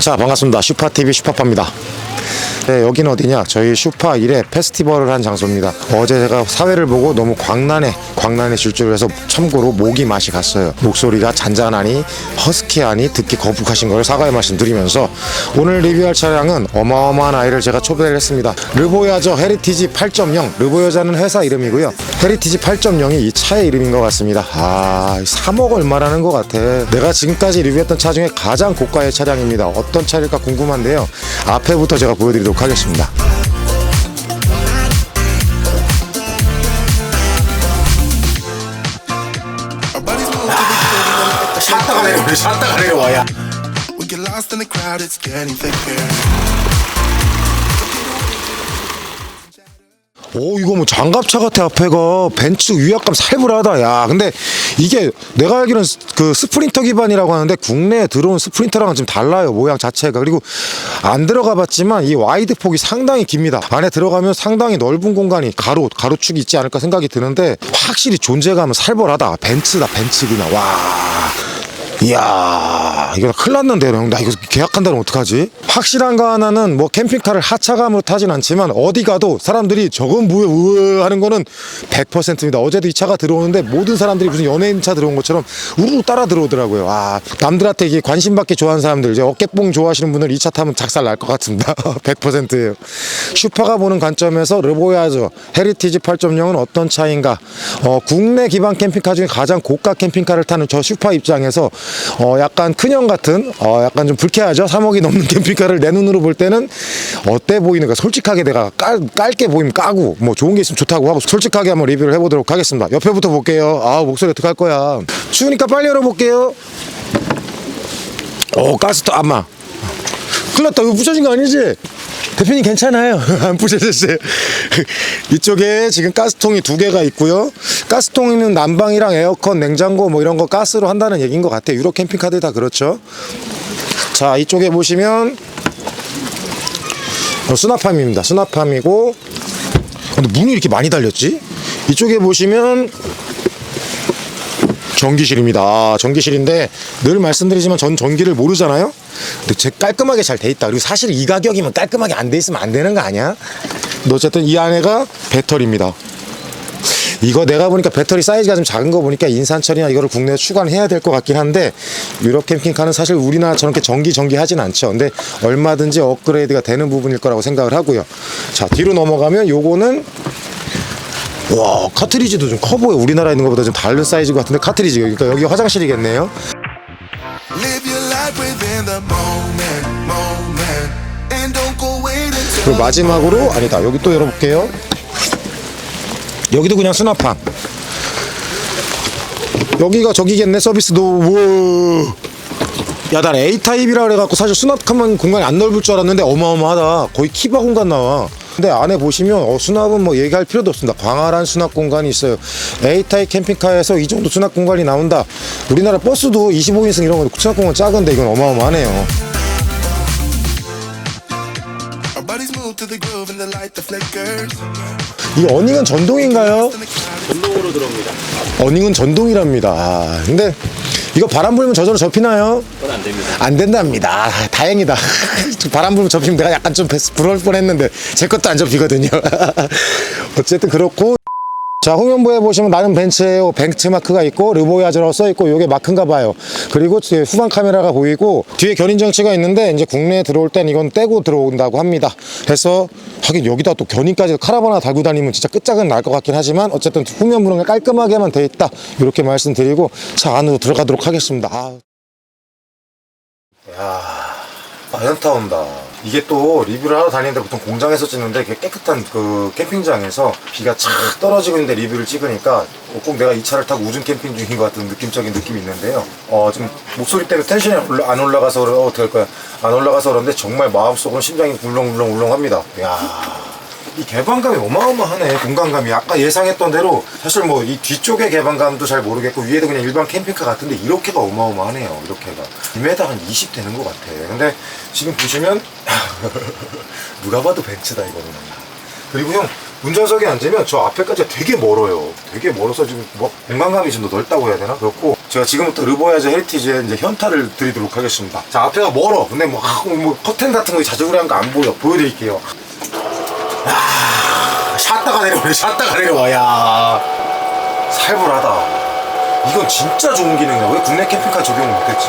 자 반갑습니다. 슈파TV 슈파파입니다 네 여기는 어디냐? 저희 슈파 1회 페스티벌을 한 장소입니다. 어제 제가 사회를 보고 너무 광란해 광란해 질주를 해서 참고로 목이 맛이 갔어요. 목소리가 잔잔하니 허스키하니 듣기 거북하신 걸 사과의 말씀 드리면서 오늘 리뷰할 차량은 어마어마한 아이를 제가 초대를 했습니다. 르보야저 헤리티지 8.0 르보야자는 회사 이름이고요. 헤리티지 8.0이 이 차의 이름인 것 같습니다. 아 3억 얼마라는 것 같아. 내가 지금까지 리뷰했던 차 중에 가장 고가의 차량입니다. 어떤 차일까 궁금한데요. 앞에부터 제가 보여드리도록 하겠습니다. 샷다가 내려오네 샷다가 내려와야 오 이거 뭐 장갑차 같아 앞에가. 벤츠 위압감 살벌하다 야. 근데 이게 내가 알기로는 스- 그 스프린터 기반이라고 하는데 국내에 들어온 스프린터랑은 좀 달라요 모양 자체가. 그리고 안 들어가 봤지만 이 와이드 폭이 상당히 깁니다. 안에 들어가면 상당히 넓은 공간이 가로 가로축이 있지 않을까 생각이 드는데 확실히 존재감은 살벌하다. 벤츠다 벤츠 그냥. 와 이야 이거 큰일 났는데 형. 나 이거 계약한다면 어떡하지? 확실한 거 하나는 뭐 캠핑카를 하차감으로 타진 않지만 어디 가도 사람들이 저건 뭐야 우와 하는 거는 100%입니다. 어제도 이 차가 들어오는데 모든 사람들이 무슨 연예인 차 들어온 것처럼 우르르 따라 들어오더라고요. 아 남들한테 이게 관심 받기 좋아하는 사람들 이제 어깨뽕 좋아하시는 분들 이 차 타면 작살 날 것 같습니다. 100%예요. 슈퍼가 보는 관점에서 르보야저 헤리티지 8.0은 어떤 차인가? 어, 국내 기반 캠핑카 중에 가장 고가 캠핑카를 타는 저 슈퍼 입장에서 어, 약간 큰형 같은 어, 약간 좀 불쾌하죠? 3억이 넘는 캠핑카를 내 눈으로 볼 때는 어때 보이는가 솔직하게 내가 깔, 깔게 보이면 까고 뭐 좋은 게 있으면 좋다고 하고 솔직하게 한번 리뷰를 해보도록 하겠습니다. 옆에부터 볼게요. 아 목소리 어떡할 거야. 추우니까 빨리 열어볼게요. 오 가스터 아마. 큰일 났다. 이거 부셔진 거 아니지? 대표님 괜찮아요. 안 부셔졌어요. 이쪽에 지금 가스통이 두 개가 있고요. 가스통에는 난방이랑 에어컨 냉장고 뭐 이런 거 가스로 한다는 얘기인 것 같아요. 유로 캠핑카들 다 그렇죠. 자 이쪽에 보시면 어, 수납함입니다. 수납함이고. 근데 문이 이렇게 많이 달렸지? 이쪽에 보시면 전기실입니다. 아, 전기실인데 늘 말씀드리지만 전 전기를 모르잖아요. 근데 제 깔끔하게 잘 돼 있다. 그리고 사실 이 가격이면 깔끔하게 안 돼 있으면 안 되는 거 아니야? 어쨌든 이 안에가 배터리입니다. 이거 내가 보니까 배터리 사이즈가 좀 작은 거 보니까 인산철이나 이거를 국내에 추가해야 될 것 같긴 한데 유럽 캠핑카는 사실 우리나라처럼 이렇게 전기 전기 하진 않죠. 근데 얼마든지 업그레이드가 되는 부분일 거라고 생각을 하고요. 자 뒤로 넘어가면 요거는 와 카트리지도 좀 커 보여. 우리나라에 있는 것보다 좀 다른 사이즈 같은데 카트리지. 그러니까 여기 화장실이겠네요. 그리고 마지막으로 아니다. 여기 또 열어볼게요. 여기도 그냥 수납함. 여기가 저기겠네 서비스도 우와 야난 A타입이라 그래갖고 사실 수납함은 공간이 안 넓을 줄 알았는데 어마어마하다. 거의 키바 공간 나와 근데 안에 보시면 어, 수납은 뭐 얘기할 필요도 없습니다 광활한 수납 공간이 있어요 A타입 캠핑카에서 이 정도 수납 공간이 나온다 우리나라 버스도 25인승 이런 거 수납 공간 작은데 이건 어마어마하네요. 이 어닝은 전동인가요? 전동으로 들어옵니다. 어닝은 전동이랍니다. 아, 근데 이거 바람 불면 저절로 접히나요? 그건 안 됩니다. 안 된답니다. 아, 다행이다. 바람 불면 접히면 내가 약간 좀 부러울 뻔했는데 제 것도 안 접히거든요. 어쨌든 그렇고. 자 후면부에 보시면 나는 벤츠예요 벤츠 마크가 있고 르보야즈라고 써있고 요게 마크인가 봐요 그리고 후방 카메라가 보이고 뒤에 견인 장치가 있는데 이제 국내에 들어올 땐 이건 떼고 들어온다고 합니다 그래서 하긴 여기다 또 견인까지 카라반 하나 달고 다니면 진짜 끝장은 날 것 같긴 하지만 어쨌든 후면부는 깔끔하게만 돼 있다 이렇게 말씀드리고 차 안으로 들어가도록 하겠습니다 아. 야 아연타 온다. 이게 또 리뷰를 하러 다니는데 보통 공장에서 찍는데 깨끗한 그 캠핑장에서 비가 착 떨어지고 있는데 리뷰를 찍으니까 꼭 내가 이 차를 타고 우중 캠핑 중인 것 같은 느낌적인 느낌이 있는데요. 어, 좀 목소리 때문에 텐션이 안 올라가서 어, 어떡할 거야. 안 올라가서 그런데 정말 마음속으로 심장이 울렁울렁 울렁합니다. 야 이 개방감이 어마어마하네 공간감이 아까 예상했던 대로 사실 뭐 이 뒤쪽의 개방감도 잘 모르겠고 위에도 그냥 일반 캠핑카 같은데 이렇게가 어마어마하네요 이렇게가 2m 한 20 되는 것 같아 근데 지금 보시면 누가 봐도 벤츠다 이거는 그리고 형 운전석에 앉으면 저 앞에까지 되게 멀어요 되게 멀어서 지금 뭐 공간감이 좀 더 넓다고 해야 되나 그렇고 제가 지금부터 르보야즈 헤리티지의 이제 현타를 드리도록 하겠습니다. 자, 앞에가 멀어. 근데 뭐, 아, 뭐 커튼 같은 거 자주 그리한 거안 보여. 보여드릴게요. 야, 샷다가 내려오네. 샷다가 내려와. 야, 살벌하다. 이건 진짜 좋은 기능이야. 왜 국내 캠핑카 적용을 못했지?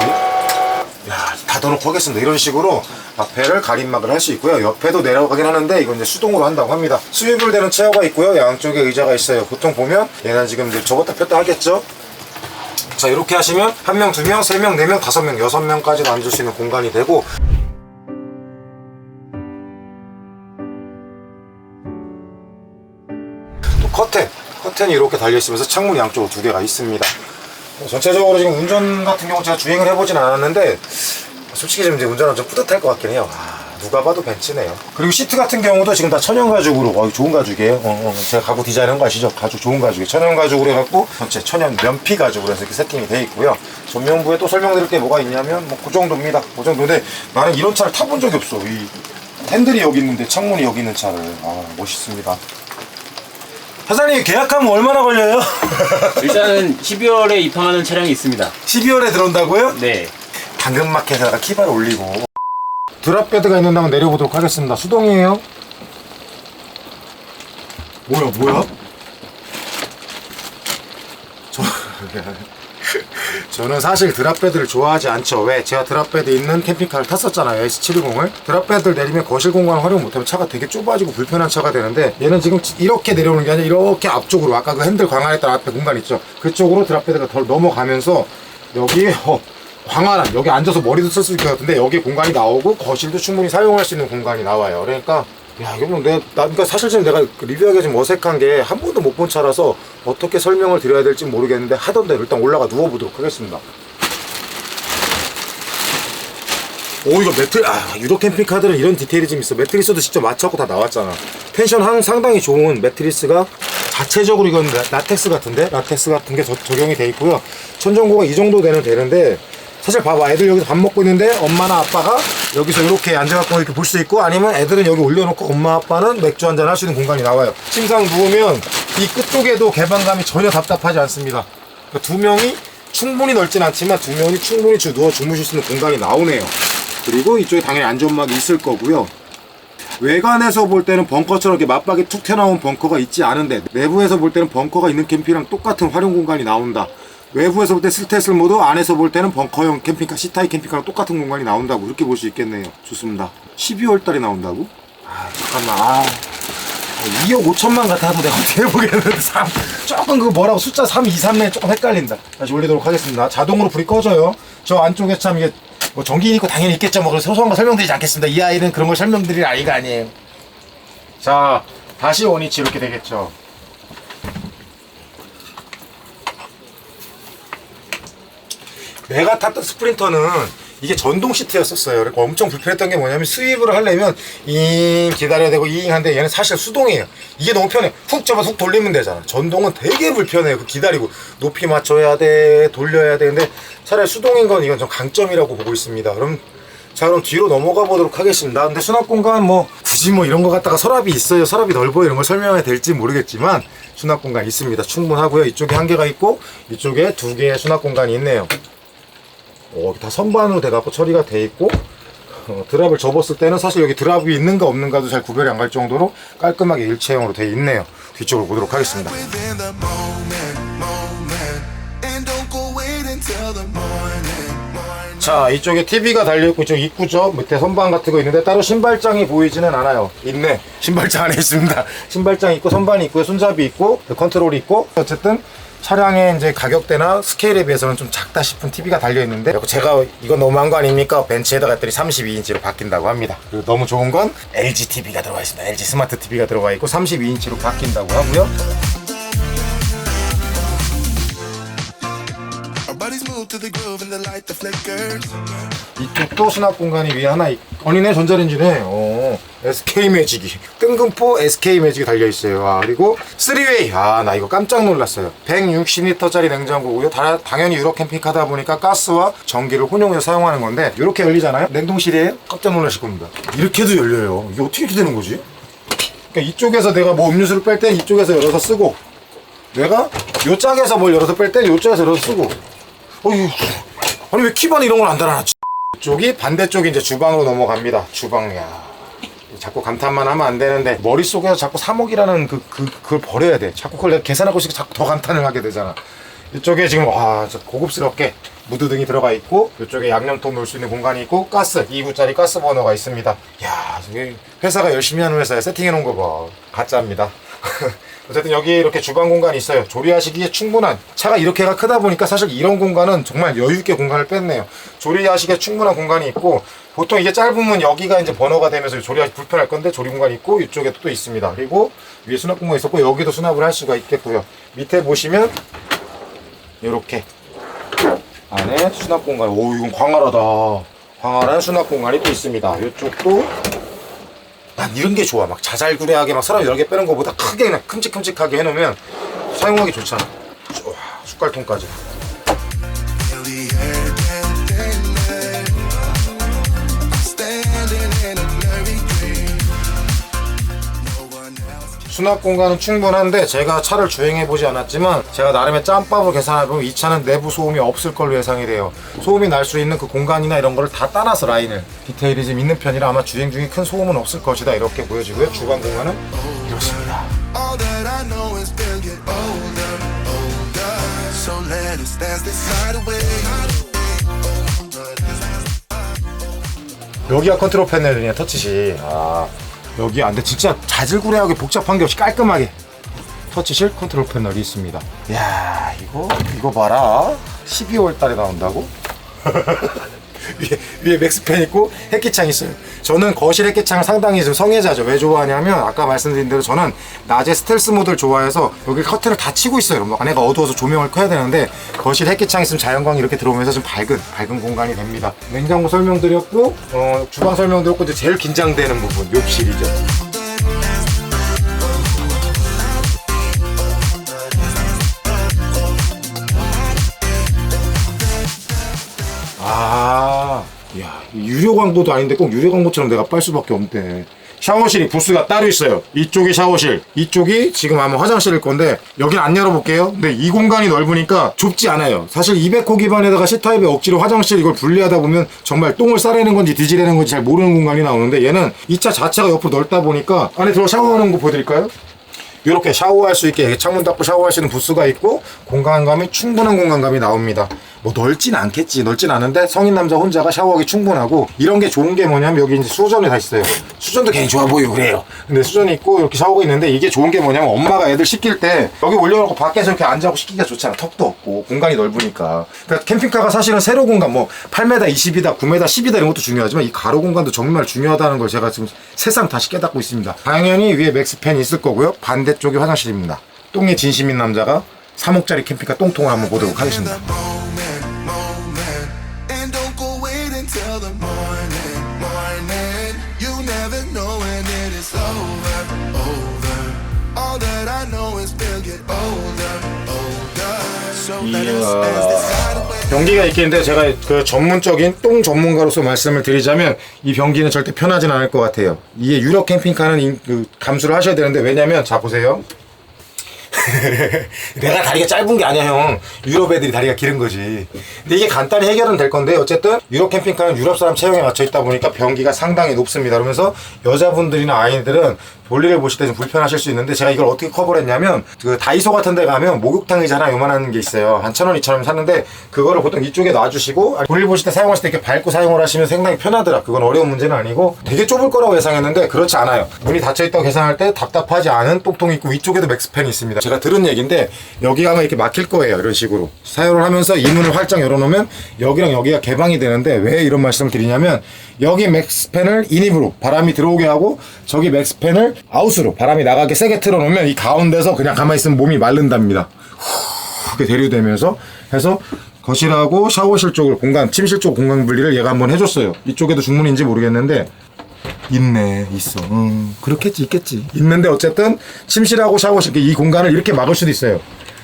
야, 닫아놓고 하겠습니다. 이런 식으로 앞에를 가림막을 할 수 있고요. 옆에도 내려가긴 하는데 이건 이제 수동으로 한다고 합니다. 스위블 되는 체어가 있고요. 양쪽에 의자가 있어요. 보통 보면 얘는 지금 이제 접었다 폈다 하겠죠? 자, 이렇게 하시면 한 명, 두 명, 세 명, 네 명, 다섯 명, 여섯 명까지도 앉을 수 있는 공간이 되고 커튼이 이렇게 달려 있으면서 창문 양쪽으로 두 개가 있습니다. 전체적으로 지금 운전 같은 경우 제가 주행을 해보진 않았는데 솔직히 좀 이제 운전하면 좀 뿌듯할 것 같긴 해요. 아, 누가 봐도 벤츠네요. 그리고 시트 같은 경우도 지금 다 천연 가죽으로 어, 좋은 가죽이에요. 어, 어, 제가 가구 디자인한 거 아시죠? 가죽 좋은 가죽이 천연 가죽으로 해갖고 전체 천연 면피 가죽으로 해서 이렇게 세팅이 돼 있고요. 전면부에 또 설명드릴 게 뭐가 있냐면 뭐 그 정도입니다. 그 정도인데 나는 이런 차를 타본 적이 없어. 이 핸들이 여기 있는데 창문이 여기 있는 차를 아 멋있습니다. 사장님 계약하면 얼마나 걸려요? 일단은 12월에 입항하는 차량이 있습니다. 12월에 들어온다고요? 네. 당근마켓에다가 키발 올리고 드랍베드가 있는 다면 내려보도록 하겠습니다 수동이에요 뭐야 뭐야 저 저는 사실 드랍베드를 좋아하지 않죠. 왜? 제가 드랍베드 있는 캠핑카를 탔었잖아요. S720을. 드랍베드를 내리면 거실 공간을 활용 못하면 차가 되게 좁아지고 불편한 차가 되는데 얘는 지금 이렇게 내려오는 게 아니라 이렇게 앞쪽으로 아까 그 핸들 광활했던 앞에 공간 있죠? 그쪽으로 드랍베드가 덜 넘어가면서 여기에 어, 광활한 여기 앉아서 머리도 쓸 수 있을 것 같은데 여기 공간이 나오고 거실도 충분히 사용할 수 있는 공간이 나와요. 그러니까 야 이거 뭐 내가 나 그러니까 사실 지금 내가 리뷰하기가 좀 어색한 게 한 번도 못 본 차라서 어떻게 설명을 드려야 될지 모르겠는데 하던 대로 일단 올라가 누워 보도록 하겠습니다. 오 이거 매트 아 유도 캠핑카들은 이런 디테일이 좀 있어. 매트리스도 직접 맞춰갖고 다 나왔잖아. 텐션 한 상당히 좋은 매트리스가 자체적으로 이건 라- 라텍스 같은데? 라텍스 같은 게 저- 적용이 돼 있고요. 천정고가 이 정도 되는 되는데 사실 봐봐 애들 여기서 밥 먹고 있는데 엄마나 아빠가 여기서 이렇게 앉아갖고 이렇게 볼 수 있고 아니면 애들은 여기 올려놓고 엄마 아빠는 맥주 한잔 할 수 있는 공간이 나와요 침상 누우면 이 끝쪽에도 개방감이 전혀 답답하지 않습니다 그러니까 두 명이 충분히 넓진 않지만 두 명이 충분히 주- 누워 주무실 수 있는 공간이 나오네요 그리고 이쪽에 당연히 안전막이 있을 거고요. 외관에서 볼 때는 벙커처럼 이렇게 맞박이 툭 튀어나온 벙커가 있지 않은데 내부에서 볼 때는 벙커가 있는 캠핑이랑 똑같은 활용 공간이 나온다. 외부에서 볼때 스테슬 모드, 안에서 볼 때는 벙커형 캠핑카, C타입 캠핑카랑 똑같은 공간이 나온다고 이렇게 볼 수 있겠네요. 좋습니다. 12월 달에 나온다고? 아 잠깐만. 아. 2억 5천만 같아도 내가 어떻게 해보겠는데 3 조금 그 뭐라고 숫자 3, 2, 3에 조금 헷갈린다 다시 올리도록 하겠습니다 자동으로 불이 꺼져요 저 안쪽에 참 이게 뭐 있고 당연히 있겠죠 뭐 그래서 소소한 거 설명드리지 않겠습니다 이 아이는 그런 걸 설명드릴 아이가 아니에요 자 다시 원위치 이렇게 되겠죠 내가 탔던 스프린터는 이게 전동 시트였었어요. 그러니까 엄청 불편했던 게 뭐냐면 스윕을 하려면 잉 기다려야 되고 잉 한데 얘는 사실 수동이에요. 이게 너무 편해. 훅 접어 훅 돌리면 되잖아. 전동은 되게 불편해요. 그 기다리고 높이 맞춰야 돼, 돌려야 돼. 근데 차라리 수동인 건 이건 좀 강점이라고 보고 있습니다. 그럼 자 그럼 뒤로 넘어가 보도록 하겠습니다. 근데 수납 공간 뭐 굳이 뭐 이런 거 갖다가 서랍이 있어요. 서랍이 넓어 이런 걸 설명해야 될지 모르겠지만 수납 공간 있습니다. 충분하고요. 이쪽에 한 개가 있고 이쪽에 두 개의 수납 공간이 있네요. 어, 다 선반으로 돼갖고 처리가 돼 있고 어, 드랍을 접었을 때는 사실 여기 드랍이 있는가 없는가도 잘 구별이 안 갈 정도로 깔끔하게 일체형으로 돼 있네요. 뒤쪽으로 보도록 하겠습니다. 자 이쪽에 TV가 달려있고 이쪽 입구죠? 밑에 선반 같은 거 있는데 따로 신발장이 보이지는 않아요. 있네. 신발장 안에 있습니다. 신발장 있고 선반이 있고 손잡이 있고 컨트롤이 있고. 어쨌든 차량의 이제 가격대나 스케일에 비해서는 좀 작다 싶은 TV가 달려 있는데 제가 이거 너무한 거 아닙니까? 벤츠에다가 했더니 32인치로 바뀐다고 합니다. 그리고 너무 좋은 건 LG TV가 들어가 있습니다. LG 스마트 TV가 들어가 있고 32인치로 바뀐다고 하고요. Our bodies move to the groove and the light that flickers. 이쪽도 수납 공간이 위에 하나 있... 아니네 전자레인지네 어, SK 매직이. 뜬금포 SK 매직이 달려있어요. 아, 그리고 3웨이. 아 나 이거 깜짝 놀랐어요. 160리터짜리 냉장고고요. 다, 당연히 유럽 캠핑카다 보니까 가스와 전기를 혼용해서 사용하는 건데 이렇게 열리잖아요? 냉동실이에요? 깜짝 놀라실 겁니다. 이렇게도 열려요. 이게 어떻게 이렇게 되는 거지? 그러니까 이쪽에서 내가 뭐 음료수를 뺄 땐 이쪽에서 열어서 쓰고 내가 요 짝에서 뭘 열어서 뺄 땐 요 짝에서 열어서 쓰고. 어휴, 아니 왜 키반에 이런 걸 안 달아놨지? 이쪽이 반대쪽이 이제 주방으로 넘어갑니다. 주방, 야. 자꾸 감탄만 하면 안 되는데 머릿속에서 자꾸 3억이라는 그, 그, 그걸 버려야 돼. 자꾸 그걸 내가 계산하고 있으니까 자꾸 더 감탄을 하게 되잖아. 이쪽에 지금 와, 고급스럽게 무드등이 들어가 있고 이쪽에 양념통 놓을 수 있는 공간이 있고 가스 2구짜리 가스 버너가 있습니다. 야, 회사가 열심히 하는 회사에 세팅해 놓은 거 봐. 가짜입니다. 어쨌든 여기 이렇게 주방 공간이 있어요. 조리하시기에 충분한 차가 이렇게가 크다 보니까 사실 이런 공간은 정말 여유 있게 공간을 뺐네요. 조리하시기에 충분한 공간이 있고 보통 이게 짧으면 여기가 이제 번호가 되면서 조리하기 불편할 건데 조리 공간이 있고 이쪽에 또 있습니다. 그리고 위에 수납 공간이 있었고 여기도 수납을 할 수가 있겠고요. 밑에 보시면 이렇게 안에 수납 공간. 오 이건 광활하다. 광활한 수납 공간이 또 있습니다. 이쪽도 난 이런 게 좋아. 막 자잘구레하게 막 사람 여러 개 빼는 것보다 크게 그냥 큼직큼직하게 해놓으면 사용하기 좋잖아. 와, 숟갈통까지. 수납 공간은 충분한데 제가 차를 주행해 보지 않았지만 제가 나름의 짬밥으로 계산해 보면 이 차는 내부 소음이 없을 걸로 예상이 돼요. 소음이 날 수 있는 그 공간이나 이런 거를 다 따라서 라인을 디테일이 좀 있는 편이라 아마 주행 중에 큰 소음은 없을 것이다 이렇게 보여지고요. 주방 공간은 이렇습니다. 여기가 컨트롤 패널이냐 터치식 아 여기 안돼 진짜 자질구레하게 복잡한 게 없이 깔끔하게 터치식 컨트롤 패널이 있습니다. 야 이거 이거 봐라. 12월 달에 나온다고 위에, 위에 맥스팬 있고 햇기창 있어요. 저는 거실 햇기창을 상당히 좀 성애자죠. 왜 좋아하냐면 아까 말씀드린 대로 저는 낮에 스텔스 모드를 좋아해서 여기 커튼을 다 치고 있어요. 뭐 안에가 어두워서 조명을 켜야 되는데 거실 햇기창 있으면 자연광이 이렇게 들어오면서 좀 밝은 밝은 공간이 됩니다. 냉장고 설명드렸고 어, 주방 설명드렸고 이제 제일 긴장되는 부분 욕실이죠 광고도 아닌데 꼭 유료 광고처럼 내가 빨 수밖에 없네. 샤워실이 부스가 따로 있어요. 이쪽이 샤워실, 이쪽이 지금 아마 화장실일 건데 여기는 안 열어볼게요. 근데 이 공간이 넓으니까 좁지 않아요. 사실 200호 기반에다가 C타입에 억지로 화장실 이걸 분리하다 보면 정말 똥을 싸내는 건지 뒤지려는 건지 잘 모르는 공간이 나오는데 얘는 이 차 자체가 옆으로 넓다 보니까 안에 들어 샤워하는 거 보여드릴까요? 이렇게 샤워할 수 있게 창문 닫고 샤워할 수 있는 부스가 있고 공간감이 충분한 공간감이 나옵니다. 뭐 넓진 않겠지. 넓진 않은데 성인 남자 혼자가 샤워하기 충분하고 이런 게 좋은 게 뭐냐면 여기 이제 수전이 다 있어요. 수전도 괜히 좋아 보이고 그래요. 근데 수전이 있고 이렇게 샤워가 있는데 이게 좋은 게 뭐냐면 엄마가 애들 씻길 때 여기 올려놓고 밖에서 이렇게 앉아고 씻기가 좋잖아. 턱도 없고 공간이 넓으니까. 그러니까 캠핑카가 사실은 세로 공간 뭐 8m 20이다, 9m 10이다 이런 것도 중요하지만 이 가로 공간도 정말 중요하다는 걸 제가 지금 새삼 다시 깨닫고 있습니다. 당연히 위에 맥스팬이 있을 거고요. 반대쪽이 화장실입니다. 똥에 진심인 남자가 3억짜리 캠핑카 똥통을 한번 보도록 하겠습니다. 변기가 있겠는데 제가 그 전문적인 똥 전문가로서 말씀을 드리자면 이 변기는 절대 편하진 않을 것 같아요. 이게 유럽 캠핑카는 이- 그 감수를 하셔야 되는데 왜냐면 자 보세요. 내가 다리가 짧은 게 아니야 형 유럽 애들이 다리가 길은 거지 근데 이게 간단히 해결은 될 건데 어쨌든 유럽 캠핑카는 유럽 사람 체형에 맞춰 있다 보니까 변기가 상당히 높습니다 그러면서 여자분들이나 아이들은 볼일을 보실 때 좀 불편하실 수 있는데 제가 이걸 어떻게 커버를 했냐면 그 다이소 같은 데 가면 목욕탕 의자 하나 요만한 게 있어요. 한 천 원, 이천 원 샀는데 그거를 보통 이쪽에 놔주시고 볼일 보실 때 사용하실 때 이렇게 밟고 사용을 하시면 상당히 편하더라. 그건 어려운 문제는 아니고 되게 좁을 거라고 예상했는데 그렇지 않아요. 문이 닫혀있다고 계산할 때 답답하지 않은 똥통이 있고 위쪽에도 맥스팬이 있습니다. 제가 들은 얘기인데 여기 가면 이렇게 막힐 거예요 이런 식으로. 사용을 하면서 이 문을 활짝 열어놓으면 여기랑 여기가 개방이 되는데 왜 이런 말씀을 드리냐면 여기 맥스팬을 인입으로 바람이 들어오게 하고 저기 맥스팬을 아웃으로 바람이 나가게 세게 틀어놓으면 이 가운데서 그냥 가만히 있으면 몸이 마른답니다. 이렇게 대류되면서 해서 거실하고 샤워실 쪽을 공간 침실 쪽 공간 분리를 얘가 한번 해줬어요. 이쪽에도 중문인지 모르겠는데 있네 있어. 음 그렇겠지 있겠지. 있는데 어쨌든 침실하고 샤워실 이 공간을 이렇게 막을 수도 있어요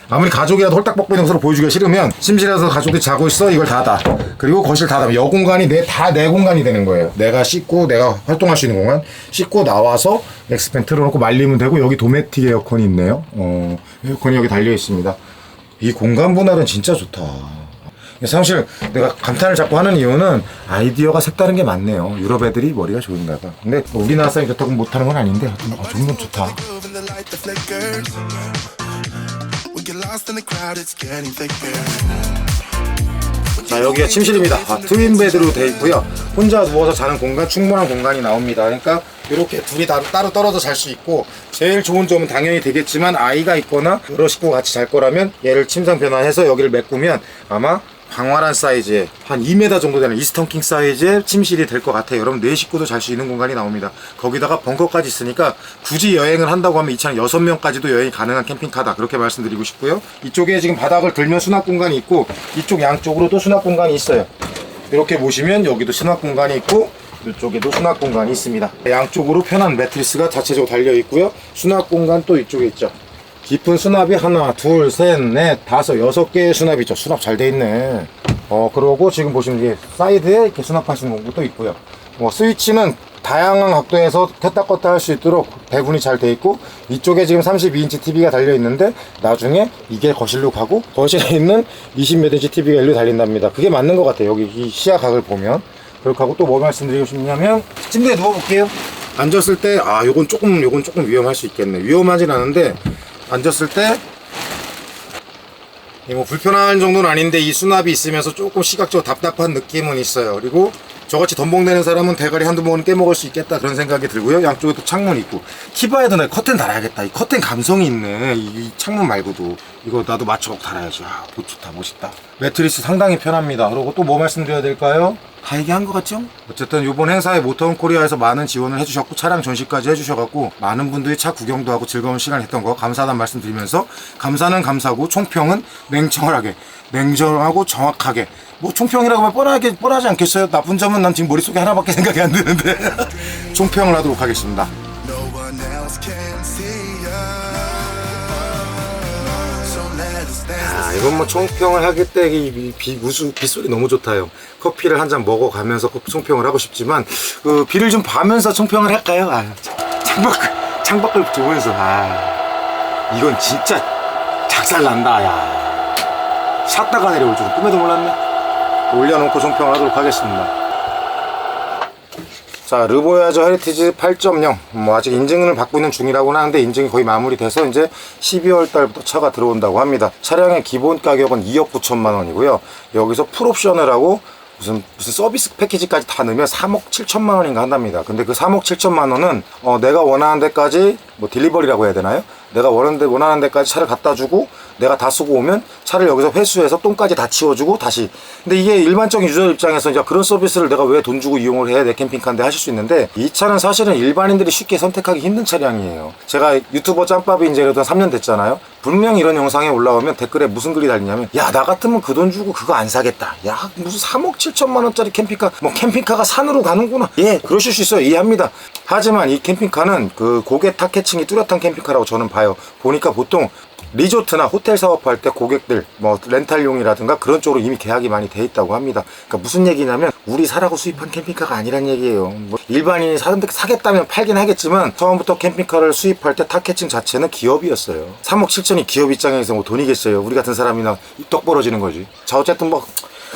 아무리 가족이라도 홀딱 벗고 있는 것으로 보여주기가 싫으면 침실에서 가족들이 자고 있어 이걸 닫아 그리고 거실 닫아 여 공간이 내 다 내 공간이 되는 거예요. 내가 씻고 내가 활동할 수 있는 공간. 씻고 나와서 엑스팬 틀어놓고 말리면 되고 여기 도메틱 에어컨이 있네요. 어 에어컨이 여기 달려 있습니다. 이 공간 분할은 진짜 좋다. 사실 내가 감탄을 자꾸 하는 이유는 아이디어가 색다른 게 많네요. 유럽 애들이 머리가 좋은가 봐. 근데 뭐 우리나라 사람이 좋다고 못하는 건 아닌데. 어, 종종 좋다. 자 여기가 침실입니다. 아, 트윈 베드로 돼 있고요. 혼자 누워서 자는 공간 충분한 공간이 나옵니다. 그러니까 이렇게 둘이 다, 따로 떨어져 잘 수 있고 제일 좋은 점은 당연히 되겠지만 아이가 있거나 여러 식구가 같이 잘 거라면 얘를 침상 변환해서 여기를 메꾸면 아마 광활한 사이즈의 한 2m 정도 되는 이스턴 킹 사이즈의 침실이 될 것 같아요. 여러분 네 식구도 잘 수 있는 공간이 나옵니다. 거기다가 벙커까지 있으니까 굳이 여행을 한다고 하면 이 차는 6명까지도 여행이 가능한 캠핑카다. 그렇게 말씀드리고 싶고요. 이쪽에 지금 바닥을 들면 수납 공간이 있고 이쪽 양쪽으로도 수납 공간이 있어요. 이렇게 보시면 여기도 수납 공간이 있고 이쪽에도 수납 공간이 있습니다. 양쪽으로 편한 매트리스가 자체적으로 달려 있고요. 수납 공간 또 이쪽에 있죠. 깊은 수납이 하나, 둘, 셋, 넷, 다섯, 여섯 개의 수납이 있죠. 수납 잘 돼 있네. 어, 그러고 지금 보시면 이게 사이드에 이렇게 수납할 수 있는 공간도 있고요. 뭐 스위치는 다양한 각도에서 켰다 껐다 할 수 있도록 배분이 잘 돼 있고 이쪽에 지금 32인치 TV가 달려 있는데 나중에 이게 거실로 가고 거실에 있는 20몇 인치 TV가 일로 달린답니다. 그게 맞는 것 같아요. 여기 이 시야 각을 보면. 그렇게 하고 또 뭐 말씀드리고 싶냐면 침대에 누워볼게요. 앉았을 때 아 요건 조금 요건 조금 위험할 수 있겠네. 위험하진 않은데 앉았을 때 예, 뭐 불편한 정도는 아닌데 이 수납이 있으면서 조금 시각적으로 답답한 느낌은 있어요. 그리고 저같이 덤벙대는 사람은 대가리 한두 번은 깨먹을 수 있겠다 그런 생각이 들고요. 양쪽에 또 창문 있고 키바에도 내 커튼 달아야겠다. 이 커튼 감성이 있네. 이, 이 창문 말고도 이거 나도 맞춰 달아야지. 아, 보 좋다, 멋있다. 매트리스 상당히 편합니다. 그리고 또 뭐 말씀드려야 될까요? 다 얘기한 것 같죠? 어쨌든 이번 행사에 모터홈 코리아에서 많은 지원을 해주셨고 차량 전시까지 해주셔갖고 많은 분들이 차 구경도 하고 즐거운 시간 했던 거 감사하다는 말씀 드리면서 감사는 감사고 총평은 냉정하게 냉정하고 정확하게 뭐 총평이라고 하면 뻔하게 뻔하지 않겠어요? 나쁜 점은 난 지금 머릿속에 하나밖에 생각이 안 드는데 총평을 하도록 하겠습니다 이건 뭐 총평을 하기 때이 비무수 빗소리 너무 좋다요. 커피를 한 잔 먹어가면서 꼭 총평을 하고 싶지만 그 비를 좀 봐면서 총평을 할까요? 아, 창밖 창밖을 보면서 아 이건 진짜 작살 난다 야. 샷다가 내려올 줄은 꿈에도 몰랐네. 올려놓고 총평을 하도록 하겠습니다. 자, 르보야저 헤리티지 8.0. 뭐 아직 인증을 받고 있는 중이라고는 하는데 인증이 거의 마무리돼서 이제 12월 달부터 차가 들어온다고 합니다. 차량의 기본 가격은 2억 9천만 원이고요. 여기서 풀옵션을 하고 무슨 무슨 서비스 패키지까지 다 넣으면 3억 7천만 원인가 한답니다. 근데 그 3억 7천만 원은 어, 내가 원하는 데까지 뭐 딜리버리라고 해야 되나요? 내가 원하는 데 원하는 데까지 차를 갖다 주고 내가 다 쓰고 오면 차를 여기서 회수해서 똥까지 다 치워주고 다시. 근데 이게 일반적인 유저 입장에서 이제 그런 서비스를 내가 왜 돈 주고 이용을 해야 내 캠핑카인데 하실 수 있는데 이 차는 사실은 일반인들이 쉽게 선택하기 힘든 차량이에요. 제가 유튜버 짬밥이 이제 이러던 3년 됐잖아요. 분명 이런 영상에 올라오면 댓글에 무슨 글이 달리냐면 야 나 같으면 그 돈 주고 그거 안 사겠다. 야 무슨 3억 7천만 원짜리 캠핑카 뭐 캠핑카가 산으로 가는구나. 예 그러실 수 있어요 이해합니다. 하지만 이 캠핑카는 그 고객 타겟층이 뚜렷한 캠핑카라고 저는 봐요. 보니까 보통 리조트나 호텔 사업할 때 고객들 뭐 렌탈용이라든가 그런 쪽으로 이미 계약이 많이 돼 있다고 합니다. 그러니까 무슨 얘기냐면 우리 사라고 수입한 캠핑카가 아니란 얘기예요. 뭐 일반인이 사, 사겠다면 팔긴 하겠지만 처음부터 캠핑카를 수입할 때 타겟층 자체는 기업이었어요. 3억 7천이 기업 입장에서 뭐 돈이겠어요. 우리 같은 사람이나 떡 벌어지는 거지. 자 어쨌든 뭐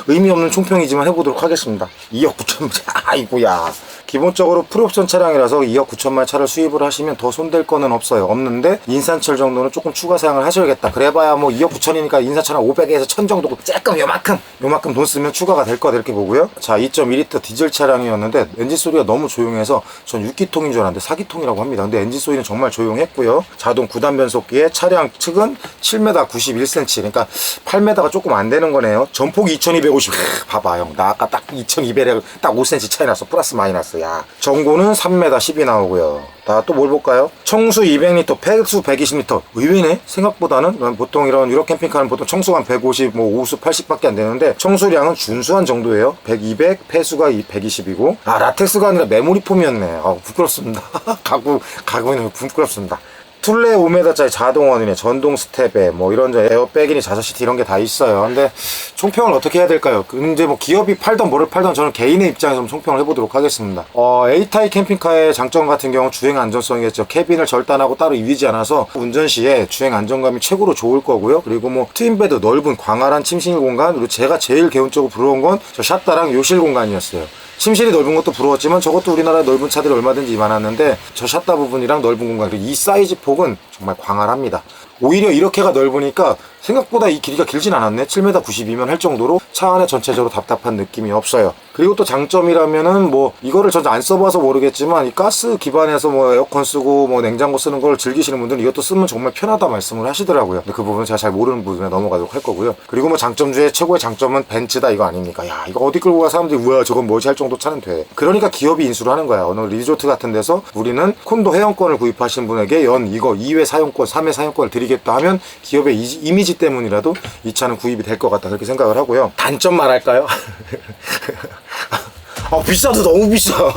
의미 없는 총평이지만 해보도록 하겠습니다. 2억 9천만 아이고야. 기본적으로 풀옵션 차량이라서 2억 9천만 차를 수입을 하시면 더 손댈 거는 없어요. 없는데 인산철 정도는 조금 추가 사양을 하셔야겠다. 그래봐야 뭐 2억 9천이니까 인산철 한 500에서 1000 정도고 조금 요만큼 요만큼 돈 쓰면 추가가 될 거다 이렇게 보고요. 자 2.2리터 디젤 차량이었는데 엔진 소리가 너무 조용해서 전 6기통인 줄 알았는데 4기통이라고 합니다. 근데 엔진 소리는 정말 조용했고요. 자동 9단 변속기에 차량 측은 7m 91cm 그러니까 8m가 조금 안 되는 거네요. 전폭이 2250 봐봐 형. 나 아까 딱 2200에 딱 5cm 차이 났어. 플러스 마이너스. 야. 전고는 3m 10이 나오고요. 나또뭘 볼까요? 청수 200리터, 폐수 120리터. 의외네? 생각보다는 난 보통 이런 유럽 캠핑카는 보통 청수가 한 150, 뭐 우수 80밖에 안 되는데 청수량은 준수한 정도예요. 100, 200, 폐수가 120이고 아 라텍스가 아니라 메모리 폼이었네. 아 부끄럽습니다. 가구 가구는 부끄럽습니다. 툴레 5m짜리 자동원이네. 전동 스텝에 뭐 이런 저 에어백이니 자저시트 이런 게 다 있어요. 근데 총평을 어떻게 해야 될까요? 근데 뭐 기업이 팔던 뭐를 팔던 저는 개인의 입장에서 총평을 해보도록 하겠습니다. 어 A타입 캠핑카의 장점 같은 경우 주행 안전성이겠죠. 캐빈을 절단하고 따로 이위지 않아서 운전 시에 주행 안정감이 최고로 좋을 거고요. 그리고 뭐 트윈베드 넓은 광활한 침실 공간 그리고 제가 제일 개인적으로 부러운 건 저 샷다랑 요실 공간이었어요 침실이 넓은 것도 부러웠지만 저것도 우리나라 넓은 차들이 얼마든지 많았는데 저 샷다 부분이랑 넓은 공간 그리고 이 사이즈 폭은 정말 광활합니다. 오히려 이렇게가 넓으니까 생각보다 이 길이가 길진 않았네. 7m 92면 할 정도로 차 안에 전체적으로 답답한 느낌이 없어요. 그리고 또 장점이라면은 뭐 이거를 전안 써봐서 모르겠지만 이 가스 기반에서 뭐 에어컨 쓰고 뭐 냉장고 쓰는 걸 즐기시는 분들은 이것도 쓰면 정말 편하다 말씀을 하시더라고요. 근데 그 부분은 제가 잘 모르는 부분에 넘어가도록 할 거고요. 그리고 뭐 장점 중에 최고의 장점은 벤츠다 이거 아닙니까? 야 이거 어디 끌고 가 사람들이 우와 저건 뭐지 할 정도 차는 돼. 그러니까 기업이 인수를 하는 거야. 어느 리조트 같은 데서 우리는 콘도 회원권을 구입하신 분에게 연 이거 2회 사용권 3회 사용권을 드리겠다 하면 기업의 이- 이미지 때문이라도 이 차는 구입이 될 것 같다 그렇게 생각을 하고요 단점 말할까요? 아 비싸도 너무 비싸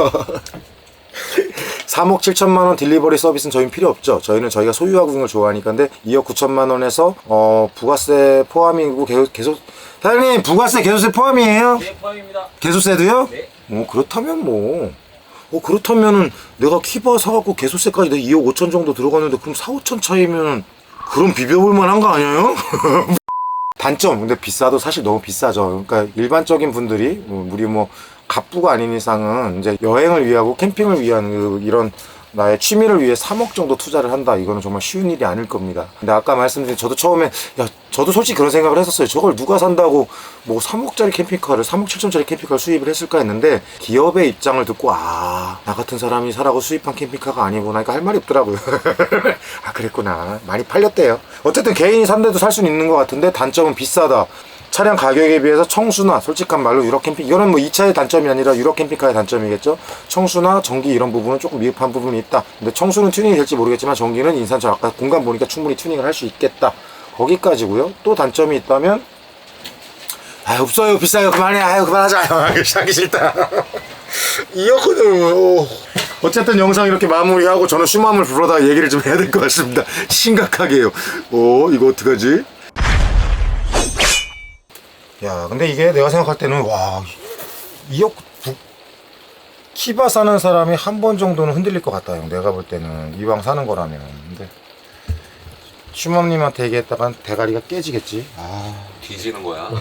3억 7천만 원 딜리버리 서비스는 저희는 필요 없죠. 저희는 저희가 소유하고 있는 걸 좋아하니까. 근데 2억 9천만 원에서 어 부가세 포함이고 개- 개소 사장님 부가세 개소세 포함이에요? 네, 포함입니다. 개소세도요? 네. 어 그렇다면 뭐. 어 그렇다면은 내가 키바 사갖고 개소세까지 내 2억 5천 정도 들어갔는데 그럼 4, 5천 차이면 그럼 비벼볼 만한 거 아니에요? 단점 근데 비싸도 사실 너무 비싸죠 그러니까 일반적인 분들이 뭐 우리 뭐 갑부가 아닌 이상은 이제 여행을 위하고 캠핑을 위한 그 이런 나의 취미를 위해 3억 정도 투자를 한다. 이거는 정말 쉬운 일이 아닐 겁니다. 근데 아까 말씀드린 저도 처음에 야 저도 솔직히 그런 생각을 했었어요. 저걸 누가 산다고 뭐 3억짜리 캠핑카를 3억 7천짜리 캠핑카를 수입을 했을까 했는데 기업의 입장을 듣고 아 나 같은 사람이 사라고 수입한 캠핑카가 아니구나 그러니까 할 말이 없더라고요. 아 그랬구나. 많이 팔렸대요. 어쨌든 개인이 산데도 살 수는 있는 것 같은데 단점은 비싸다 차량 가격에 비해서 청수나 솔직한 말로 유럽 캠핑 이거는 뭐 2차의 단점이 아니라 유럽 캠핑카의 단점이겠죠? 청수나 전기 이런 부분은 조금 미흡한 부분이 있다. 근데 청수는 튜닝이 될지 모르겠지만 전기는 인산철 아까 공간 보니까 충분히 튜닝을 할 수 있겠다. 거기까지고요. 또 단점이 있다면 아 없어요. 비싸요. 그만해. 아유 그만하자. 하기 싫다. 이어코는 어쨌든 영상 이렇게 마무리하고 저는 슈맘을 불러다 얘기를 좀 해야 될 것 같습니다. 심각하게요. 어 이거 어떡하지 야 근데 이게 내가 생각할 때는 와 2억 부, 키바 사는 사람이 한 번 정도는 흔들릴 것 같다 형. 내가 볼 때는. 이왕 사는 거라면. 근데 슈맘님한테 얘기했다간 대가리가 깨지겠지? 아. 뒤지는 거야.